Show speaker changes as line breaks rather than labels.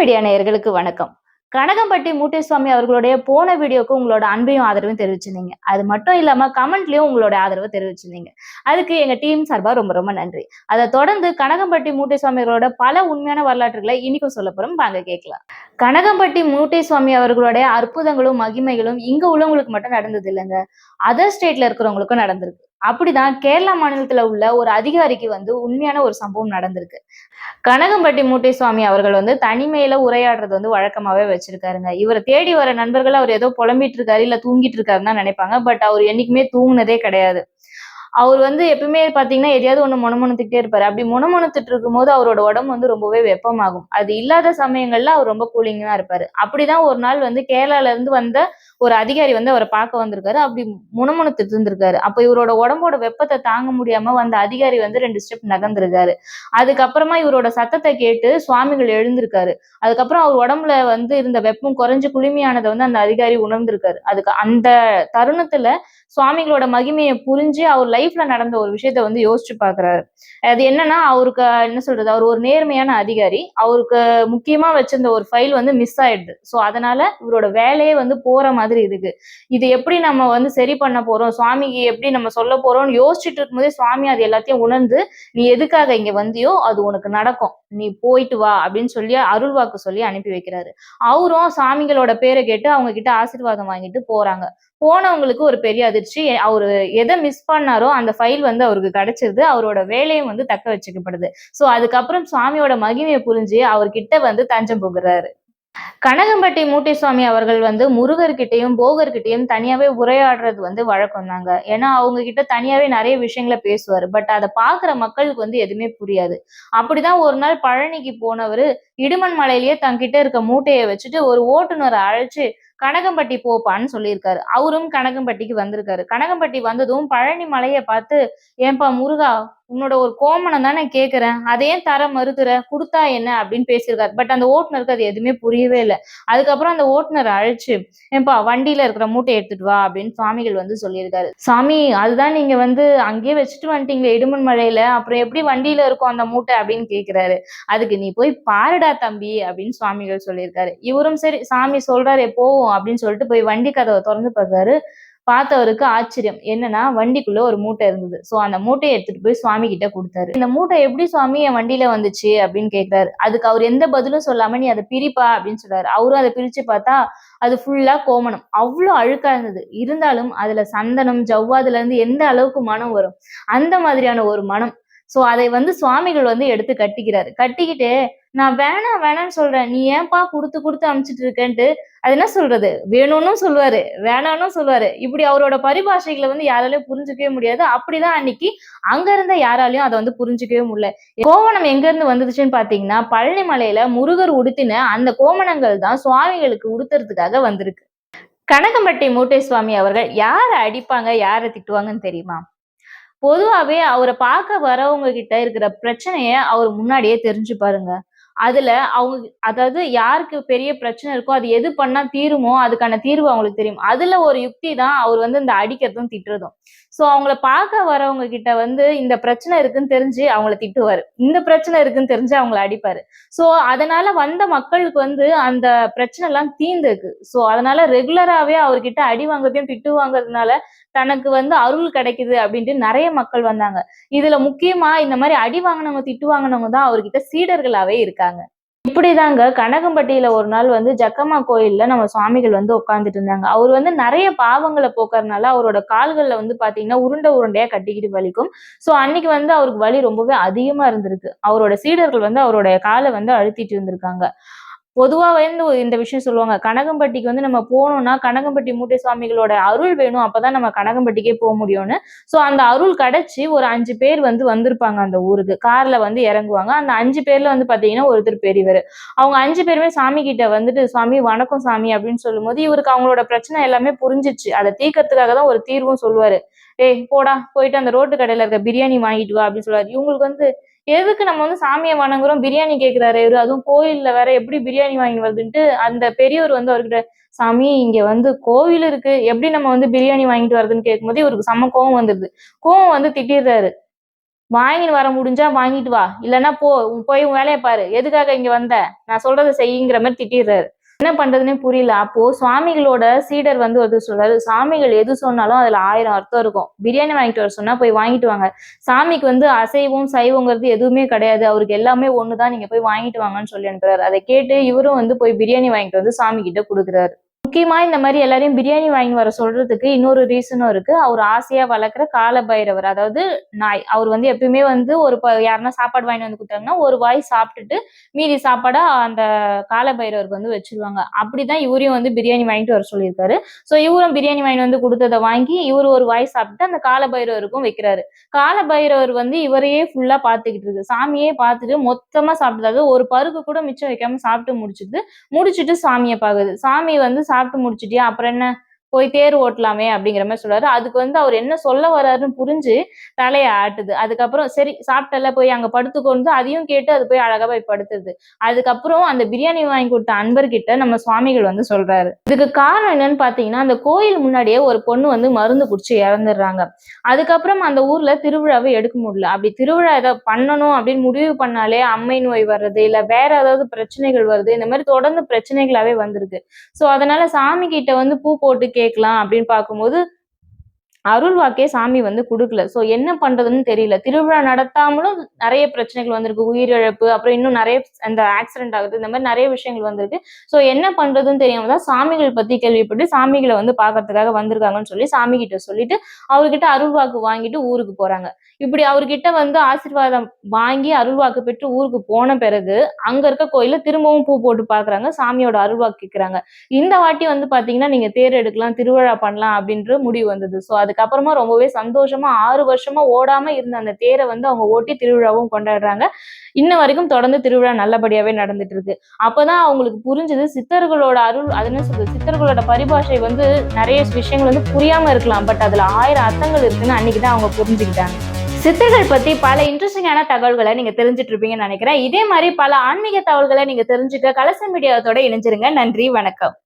Media நேயர்களுக்கு வணக்கம். கனகம்பட்டி மூட்டைசுவாமி அவர்களுடைய போன வீடியோக்கு உங்களோட அன்பையும் ஆதரவும் தெரிவிச்சிருந்தீங்க. அது மட்டும் இல்லாம கமெண்ட்லயும் உங்களோட ஆதரவை தெரிவிச்சிருந்தீங்க. அதுக்கு எங்க டீம் சார்பா ரொம்ப ரொம்ப நன்றி. அதை தொடர்ந்து கனகம்பட்டி மூட்டைசுவாமி அவர்களோட பல உண்மையான வரலாற்றுகளை இன்னைக்கும் சொல்ல போறோம். வாங்க கேட்கலாம். கனகம்பட்டி மூட்டைசுவாமி அவர்களுடைய அற்புதங்களும் மகிமைகளும் இங்க உள்ளவங்களுக்கு மட்டும் நடந்தது இல்லைங்க. அதர் ஸ்டேட்ல இருக்கிறவங்களுக்கும் நடந்திருக்கு. அப்படிதான் கேரளா மாநிலத்துல உள்ள ஒரு அதிகாரிக்கு வந்து உண்மையான ஒரு சம்பவம் நடந்திருக்கு. கனகம்பட்டி மூட்டை சுவாமி அவர்கள் வந்து தனிமையில உரையாடுறது வந்து வழக்கமாவே வச்சிருக்காருங்க. இவரை தேடி வர நண்பர்கள் அவர் ஏதோ புலம்பிட்டு இருக்காரு இல்ல தூங்கிட்டு இருக்காருன்னு தான் நினைப்பாங்க. பட் அவர் என்னைக்குமே தூங்குனதே கிடையாது. அவர் வந்து எப்பவுமே பாத்தீங்கன்னா எதையாவது ஒண்ணு முணமுணுத்துட்டே இருப்பாரு. அப்படி முணமுணுத்துட்டு இருக்கும்போது அவரோட உடம்பு வந்து ரொம்பவே வெப்பமாகும். அது இல்லாத சமயங்கள்ல அவர் ரொம்ப கூலிங்கா இருப்பாரு. அப்படிதான் ஒரு நாள் வந்து கேரளால இருந்து வந்த ஒரு அதிகாரி வந்து அவரை பார்க்க வந்திருக்காரு. அப்படி முணுமுணுத்து இருந்திருக்காரு அப்ப இவரோட உடம்போட வெப்பத்தை தாங்க முடியாம வந்த அதிகாரி வந்து ரெண்டு ஸ்டெப் நகர்ந்திருக்காரு. அதுக்கப்புறமா இவரோட சத்தத்தை கேட்டு சுவாமிகள் எழுந்திருக்காரு. அதுக்கப்புறம் அவர் உடம்புல வந்து இருந்த வெப்பம் குறைஞ்சு குளுமையானதை வந்து அந்த அதிகாரி உணர்ந்திருக்காரு. அதுக்கு அந்த தருணத்துல சுவாமிகளோட மகிமையை புரிஞ்சு அவர் லைஃப்ல நடந்த ஒரு விஷயத்த வந்து யோசிச்சு பாக்குறாரு அது என்னன்னா அவருக்கு என்ன சொல்றது அவர் ஒரு நேர்மையான அதிகாரி. அவருக்கு முக்கியமா வச்சிருந்த ஒரு ஃபைல் வந்து மிஸ் ஆயிடுது. ஸோ அதனால இவரோட வேலையே வந்து போற மாதிரி இருக்கு. இது எப்படி நம்ம வந்து சரி பண்ண போறோம்? சுவாமிக்கு எப்படி நம்ம சொல்ல போறோம்னு யோசிச்சுட்டு இருக்கும்போதே சுவாமி அது எல்லாத்தையும் உணர்ந்து நீ எதுக்காக இங்க வந்தியோ அது உனக்கு நடக்கும். நீ போயிட்டு வா அப்படின்னு சொல்லி அருள் வாக்கு சொல்லி அனுப்பி வைக்கிறாரு. அவரும் சாமிகளோட பேரை கேட்டு அவங்க கிட்ட ஆசீர்வாதம் வாங்கிட்டு போறாங்க. போனவங்களுக்கு ஒரு பெரிய அதிர்ச்சி. அவரு எதை மிஸ் பண்ணாரோ அந்த ஃபைல் வந்து அவருக்கு கிடைச்சிருது. அவரோட வேலையும் வந்து தக்க வச்சுக்கப்படுது. ஸோ அதுக்கப்புறம் சுவாமியோட மகிமையை புரிஞ்சு அவர்கிட்ட வந்து தஞ்சம் புகுறாரு. கனகம்பட்டி மூட்டிசுவாமி அவர்கள் வந்து முருகர்கிட்டையும் போகர்கிட்டையும் தனியாவே உரையாடுறது வந்து வழக்கம் தாங்க ஏன்னா அவங்க கிட்ட தனியாவே நிறைய விஷயங்களை பேசுவாரு. பட் அதை பாக்குற மக்களுக்கு வந்து எதுவுமே புரியாது. அப்படிதான் ஒரு நாள் பழனிக்கு போனவர் இடுமன் மலையிலேயே தங்கிட்ட இருக்க மூட்டையை வச்சுட்டு ஒரு ஓட்டுநரை அழைச்சு கனகம்பட்டி போப்பான்னு சொல்லியிருக்காரு. அவரும் கனகம்பட்டிக்கு வந்திருக்காரு. கனகம்பட்டி வந்ததும் பழனி மலையை பார்த்து ஏன்பா முருகா உன்னோட ஒரு கோமணம் தானே கேட்குறேன் அதையும் தர மறுத்துற? கொடுத்தா என்ன? அப்படின்னு பேசியிருக்காரு. பட் அந்த ஓட்டுநருக்கு அது எதுவுமே புரியவே இல்லை. அதுக்கப்புறம் அந்த ஓட்டுநரை அழைச்சு ஏன்பா வண்டியில இருக்கிற மூட்டை எடுத்துட்டு வா அப்படின்னு சுவாமிகள் வந்து சொல்லியிருக்காரு. சாமி அதுதான் நீங்க வந்து அங்கேயே வச்சுட்டு வந்துட்டீங்களே இடுமன் மழையில அப்புறம் எப்படி வண்டியில இருக்கும் அந்த மூட்டை? அப்படின்னு கேட்கிறாரு அதுக்கு நீ போய் பாருடா தம்பி அப்படின்னு சுவாமிகள் சொல்லியிருக்காரு. இவரும் சரி சாமி சொல்றாரு போவோம். அப்படின்னு சொல்லிட்டு போய் வண்டி கதவை திறந்து பார்த்தாரு. பார்த்தவருக்கு ஆச்சரியம். என்னன்னா வண்டிக்குள்ள ஒரு மூட்டை இருந்தது. சோ அந்த மூட்டையை எடுத்துட்டு போய் சுவாமி கிட்ட கொடுத்தாரு. இந்த மூட்டை எப்படி சுவாமி என் வண்டியில வந்துச்சு அப்படின்னு கேட்கிறாரு அதுக்கு அவர் எந்த பதிலும் சொல்லாம நீ அதை பிரிப்பா அப்படின்னு சொல்றாரு. அவரும் அதை பிரிச்சு பார்த்தா அது ஃபுல்லா கோமணம். அவ்வளோ அழுக்கா இருந்தது. இருந்தாலும் அதுல சந்தனம் ஜவ்வாதுல இருந்து எந்த அளவுக்கு மனம் வரும்? அந்த மாதிரியான ஒரு மனம் சோ அதை வந்து சுவாமிகள் வந்து எடுத்து கட்டிக்கிறாரு. கட்டிக்கிட்டு நான் வேணாம் வேணாம்னு சொல்றேன். நீ ஏன்பா கொடுத்து கொடுத்து அமுச்சிட்டு இருக்கேன்ட்டு? அது என்ன சொல்றது? வேணும்னு சொல்லுவாரு வேணாம்னு சொல்லுவாரு இப்படி அவரோட பரிபாஷைகளை வந்து யாராலையும் புரிஞ்சுக்கவே முடியாது. அப்படிதான் அன்னைக்கு அங்க இருந்த யாராலையும் அதை வந்து புரிஞ்சுக்கவே முடியல. கோவணம் எங்க இருந்து வந்துச்சுன்னு பாத்தீங்கன்னா பழனி மலையில முருகர் உடுத்தின அந்த கோமணங்கள் தான் சுவாமிகளுக்கு உடுத்துறதுக்காக வந்திருக்கு. கனகம்பட்டி மூட்டை சுவாமி அவர்கள் யாரை அடிப்பாங்க யாரை திட்டுவாங்கன்னு தெரியுமா? பொதுவாவே அவரை பார்க்க வரவங்க கிட்ட இருக்கிற பிரச்சனையை அவர் முன்னாடியே தெரிஞ்சு பாருங்க. அதுல அவங்க அதாவது யாருக்கு பெரிய பிரச்சனை இருக்கோ அது எது பண்ணா தீருமோ அதுக்கான தீர்வு அவங்களுக்கு தெரியும். அதுல ஒரு யுக்தி தான் அவர் வந்து இந்த அடிக்கிறதும் திட்டுறதும். ஸோ அவங்கள பார்க்க வரவங்க கிட்ட வந்து இந்த பிரச்சனை இருக்குன்னு தெரிஞ்சு அவங்கள திட்டுவாரு. இந்த பிரச்சனை இருக்குன்னு தெரிஞ்சு அவங்கள அடிப்பாரு. ஸோ அதனால வந்த மக்களுக்கு வந்து அந்த பிரச்சனை எல்லாம் தீந்துருக்கு ஸோ அதனால ரெகுலராகவே அவர்கிட்ட அடி வாங்குறதையும் திட்டு வாங்குறதுனால தனக்கு வந்து அருள் கிடைக்குது அப்படின்ட்டு நிறைய மக்கள் வந்தாங்க. இதுல முக்கியமா இந்த மாதிரி அடி வாங்கினவங்க திட்டு வாங்கினவங்க தான் அவர்கிட்ட சீடர்களாவே இருக்காங்க. இப்படிதாங்க. கனகம்பட்டியில ஒரு நாள் வந்து ஜக்கம்மா கோயில்ல நம்ம சுவாமிகள் வந்து உட்காந்துட்டு இருந்தாங்க. அவர் வந்து நிறைய பாவங்களை போக்குறதுனால அவரோட கால்கள்ல வந்து பாத்தீங்கன்னா உருண்டை உருண்டையா கட்டிக்கிட்டு வலிக்கும். சோ அன்னைக்கு வந்து அவருக்கு வலி ரொம்பவே அதிகமா இருந்திருக்கு. அவரோட சீடர்கள் வந்து அவரோட காலை வந்து அழுத்திட்டு இருந்திருக்காங்க. பொதுவாக வந்து இந்த விஷயம் சொல்லுவாங்க. கனகம்பட்டிக்கு வந்து நம்ம போனோம்னா கனகம்பட்டி மூட்டை சுவாமிகளோட அருள் வேணும். அப்பதான் நம்ம கனகம்பட்டிக்கே போக முடியும்னு. ஸோ அந்த அருள் கிடைச்சி ஒரு அஞ்சு பேர் வந்து வந்திருப்பாங்க அந்த ஊருக்கு. கார்ல வந்து இறங்குவாங்க. அந்த அஞ்சு பேர்ல வந்து பாத்தீங்கன்னா ஒருத்தர் பெரியவர். அவங்க அஞ்சு பேருமே சாமி கிட்ட வந்துட்டு சாமி வணக்கம் சாமி அப்படின்னு சொல்லும் போது இவருக்கு அவங்களோட பிரச்சனை எல்லாமே புரிஞ்சிச்சு. அதை தீர்க்கறதுக்காக தான் ஒரு தீர்வும் சொல்லுவாரு. ஏய் போடா போயிட்டு அந்த ரோட்டு கடையில இருக்க பிரியாணி வாங்கிட்டு வா அப்படின்னு சொல்லுவாரு. இவங்களுக்கு வந்து எதுக்கு நம்ம வந்து சாமியை வணங்குறோம்? பிரியாணி கேட்கிறாரு இவரு. அதுவும் கோயில்ல வேற எப்படி பிரியாணி வாங்கி வருதுன்ட்டு அந்த பெரியவர் வந்து அவர்கிட்ட சாமி இங்க வந்து கோவில் இருக்கு. எப்படி நம்ம வந்து பிரியாணி வாங்கிட்டு வருதுன்னு கேட்கும்போது இவருக்கு செம்ம கோவம் வந்துருது. கோவம் வந்து திட்டிடுறாரு. வாங்கிட்டு வர முடிஞ்சா வாங்கிட்டு வா. இல்லைன்னா போ போய் உன் வேலையை பாரு. எதுக்காக இங்க வந்த? நான் சொல்றதை செய்யுங்கிற மாதிரி திட்டிடுறாரு. என்ன பண்றதுன்னே புரியல. அப்போ சுவாமிகளோட சீடர் வந்து ஒரு சொல்றாரு சாமிகள் எது சொன்னாலும் அதுல ஆயிரம் அர்த்தம் இருக்கும். பிரியாணி வாங்கிட்டு வர சொன்னா போய் வாங்கிட்டு வாங்க. சாமிக்கு வந்து அசைவம் சைவங்கிறது எதுவுமே கிடையாது. அவருக்கு எல்லாமே ஒண்ணுதான். நீங்க போய் வாங்கிட்டு வாங்கன்னு சொல்லி அனுப்புறாரு. அதை கேட்டு இவரும் வந்து போய் பிரியாணி வாங்கிட்டு வந்து சாமி கிட்ட கொடுக்குறாரு. முக்கியமா இந்த மாதிரி எல்லாரையும் பிரியாணி வாங்கி வர சொல்றதுக்கு இன்னொரு ரீசனும் இருக்கு. அவர் ஆசையா வளர்க்குற கால பைரவர் அதாவது நாய். அவர் வந்து எப்பயுமே வந்து ஒரு யாருன்னா சாப்பாடு வாங்கி வந்து கொடுத்தாங்கன்னா ஒரு வாய் சாப்பிட்டுட்டு மீதி சாப்பாடா அந்த கால பைரவருக்கு வந்து வச்சிருவாங்க. அப்படிதான் இவரையும் வந்து பிரியாணி வாங்கிட்டு வர சொல்லியிருக்காரு. ஸோ இவரும் பிரியாணி வாங்கி வந்து கொடுத்ததை வாங்கி இவர் ஒரு வாய் சாப்பிட்டு அந்த கால பைரவருக்கும் வைக்கிறாரு. கால பைரவர் வந்து இவரையே ஃபுல்லா பாத்துக்கிட்டு இருக்கு. சாமியே பார்த்துட்டு மொத்தமா சாப்பிட்டு ஒரு பருக்கு கூட மிச்சம் வைக்காம சாப்பிட்டு முடிச்சுட்டு முடிச்சுட்டு சாமியை பாக்குது சாமி வந்து சாப்பிட்டு முடிச்சிட்டியா? அப்புறம் என்ன? போய் தேர் ஓட்டலாமே அப்படிங்கிற மாதிரி சொல்றாரு. அதுக்கு வந்து அவர் என்ன சொல்ல வர்றாருன்னு புரிஞ்சு தலையை ஆட்டுது. அதுக்கப்புறம் சரி சாப்பிட்டல போய் அங்க படுத்துக்கொண்டு அதையும் கேட்டு அது போய் அழகா போய் படுத்துது. அதுக்கப்புறம் அந்த பிரியாணி வாங்கி கொடுத்த அன்பர்கிட்ட நம்ம சுவாமிகள் வந்து சொல்றாரு. இதுக்கு காரணம் என்னன்னு பாத்தீங்கன்னா அந்த கோயில் முன்னாடியே ஒரு பொண்ணு வந்து மருந்து குடிச்சு இறந்துடுறாங்க. அதுக்கப்புறம் அந்த ஊர்ல திருவிழாவை எடுக்க முடியல. அப்படி திருவிழா ஏதாவது பண்ணணும் அப்படின்னு முடிவு பண்ணாலே அம்மை நோய் வர்றது இல்ல வேற ஏதாவது பிரச்சனைகள் வருது. இந்த மாதிரி தொடர்ந்து பிரச்சனைகளாவே வந்திருக்கு. சோ அதனால சாமி கிட்ட வந்து பூ போட்டு கேட்கலாம் அப்படின்னு பார்க்கும்போது அருள் வாக்கே சாமி வந்து கொடுக்கல. ஸோ என்ன பண்றதுன்னு தெரியல. திருவிழா நடத்தாமலும் நிறைய பிரச்சனைகள் வந்திருக்கு. உயிரிழப்பு அப்புறம் இன்னும் நிறைய அந்த ஆக்சிடென்ட் ஆகுது. இந்த மாதிரி நிறைய விஷயங்கள் வந்திருக்கு. ஸோ என்ன பண்றதுன்னு தெரியாம தான் சாமிகள் பத்தி கேள்விப்பட்டு சாமிகளை வந்து பார்க்கறதுக்காக வந்திருக்காங்கன்னு சொல்லி சாமி கிட்ட சொல்லிட்டு அவர்கிட்ட அருள் வாக்கு வாங்கிட்டு ஊருக்கு போறாங்க. இப்படி அவர்கிட்ட வந்து ஆசீர்வாதம் வாங்கி அருள்வாக்கு பெற்று ஊருக்கு போன பிறகு அங்க இருக்க கோயில திரும்பவும் பூ போட்டு பாக்குறாங்க சாமியோட அருள்வாக்கு கேட்கிறாங்க இந்த வாட்டி வந்து பாத்தீங்கன்னா நீங்க தேர் எடுக்கலாம் திருவிழா பண்ணலாம் அப்படின்ற முடிவு வந்தது. சோ அதுக்கப்புறமா ரொம்பவே சந்தோஷமா ஆறு வருஷமா ஓடாம இருந்த அந்த தேரை வந்து அவங்க ஓட்டி திருவிழாவும் கொண்டாடுறாங்க. இன்ன வரைக்கும் தொடர்ந்து திருவிழா நல்லபடியாவே நடந்துட்டு இருக்கு. அப்பதான் அவங்களுக்கு புரிஞ்சது சித்தர்களோட அருள் அது என்ன சொல்றது? சித்தர்களோட பரிபாஷை வந்து நிறைய விஷயங்கள் வந்து புரியாம இருக்கலாம். பட் அதுல ஆயிரம் அர்த்தங்கள் இருக்குன்னு அன்னைக்குதான் அவங்க புரிஞ்சுக்கிட்டாங்க. சித்தர்கள் பத்தி பல இன்ட்ரெஸ்டிங்கான தகவல்களை நீங்க தெரிஞ்சுட்டு இருப்பீங்கன்னு நினைக்கிறேன். இதே மாதிரி பல ஆன்மீக தகவல்களை நீங்க தெரிஞ்சுக்க கலச மீடியாவத்தோட இணைஞ்சிருங்க. நன்றி வணக்கம்.